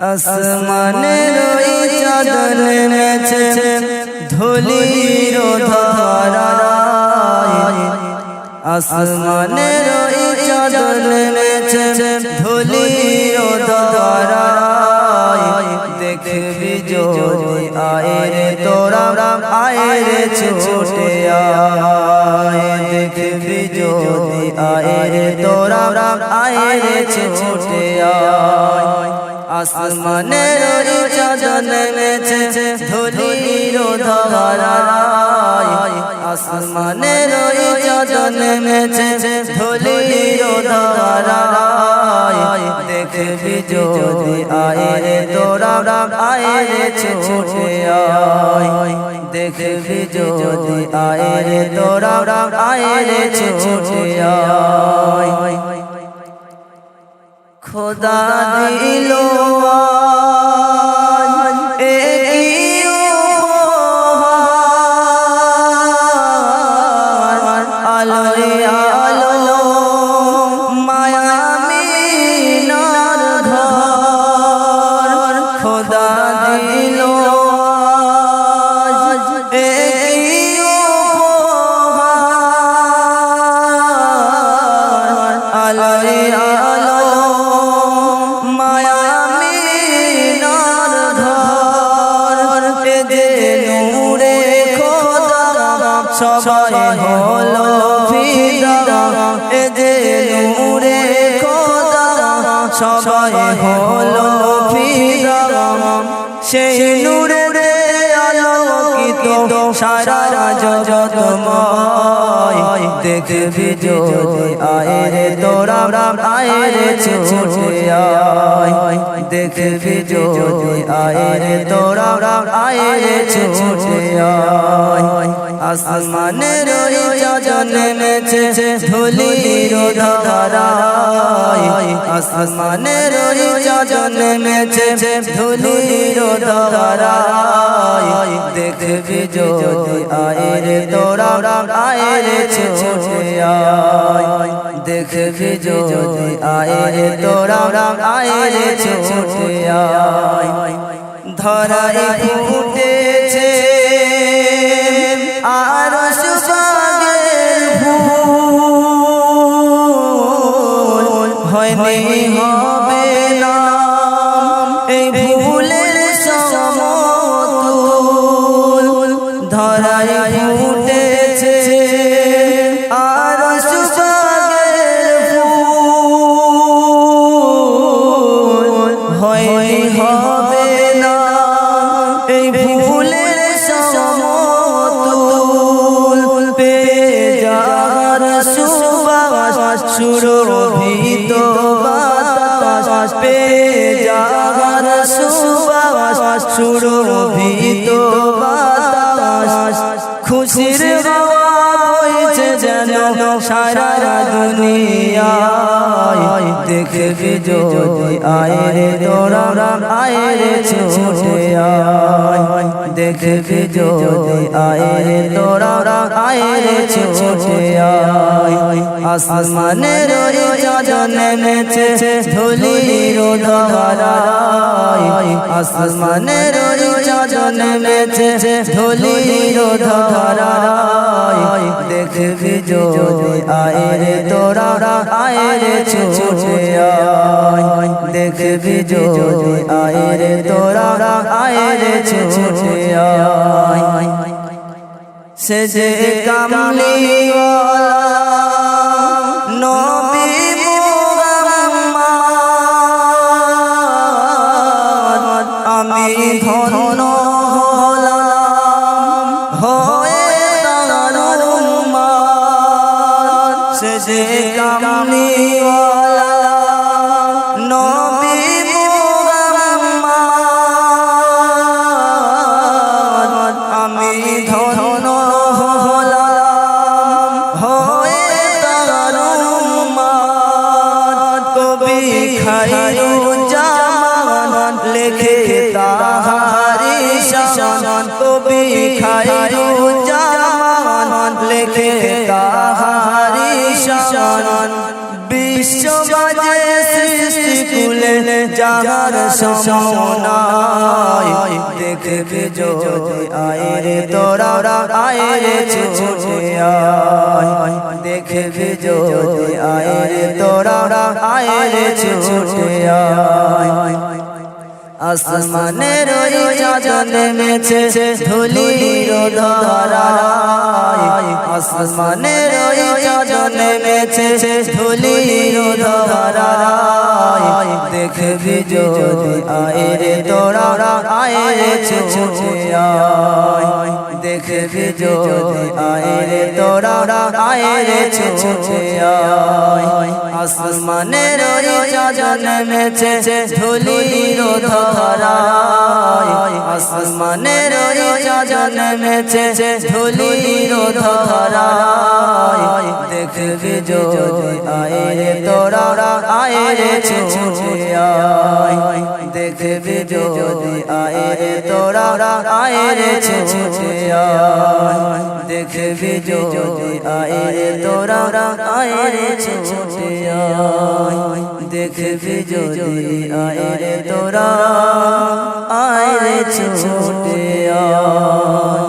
আসমানের ওই চাঁদ নেমেছে ধুলির ধারায়। আসমানের ওই চাঁদ নেমেছে ধুলির ধারায়। দেখবি যদি আয় রে তোরা আয় রে ছুটে আয়। দেখবি যদি আয় রে তোরা আয় রে ছুটে আয়। আসমানের চাঁদ নেমেছে ধুলির ধারায়। আসমানের চাঁদ নেমেছে ধুলির ধারায়। দেখবি যদি আয় তোরা আয় ছুটে আয়। দেখবি যদি আয় তোরা আয় ছুটে আয়। খোদা দিল সবাই হলো ফিদা, এ যে নূরে খোদা। সবাই হলো ফিদা, সেই নূরে আলোকিত সারা জগৎময়। দেখবি যদি আয় রে তোরা আয় রে ছুটে আয়। দেখবি যদি আয় রে তোরা আয় রে ছুটে আসমানের নেমেছে ধুলির ধারায়। আসমানের নেমেছে ধুলির ধারায়। দেখবি যদি আয় রে তোরা আয় রে ছুটে আয়। দেখবি যদি আয় রে তোরা আয় রে ছুটে আয়। ধরাই ফুটেছে সুরভিত বাতাস পে যার সারা দুনিয়ায় দেখবি যদি আয় রে তোরা আয় রে ছুটে আয়। দেখবি যদি আয় রে তোরা আয় রে ছুটে আয়। আসমানের ওই চাঁদ নেমেছে ধুলির ধারায় আসমানের চাঁদ নেমেছে ধুলির ধারায় দেখবি যদি আয় রে তোরা আয় রে ছুটে আয়। দেখবি যদি আয় রে তোরা আয় রে ছুটে আয়। সে যে কামলিওয়ালা সে কামনি কামলিওয়ালা যাহার সমনায় দেখবি যদি আয় রে তোরা আয় রে ছুটে আয়। দেখবি যদি আয় রে তোরা আয় রে ছুটে আয়। আসমানের ওই চাঁদ নেমেছে ধুলির ধরায় আসমানের চাঁদ নেমেছে ধুলির ধরায়। দেখবি যদি আয় রে তোরা আয় রে ছুটে আয় দেখবি যদি আয় তোরা আয় রে আয় আসমানের চাঁদ ধুলির ধরায়। আসমানের চাঁদ নেমেছে, ধুলির ধরায়। দেখবি যদি আয় রে তোরা, আয় রে ছুটে আয়। দেখবি যদি আয় রে তোরা, আয় রে ছুটে আয়। দেখবি যদি আয় রে তোরা, আয় রে ছুটে আয়। দেখবি যদি আয় তোরা আয় ছোটে আয়।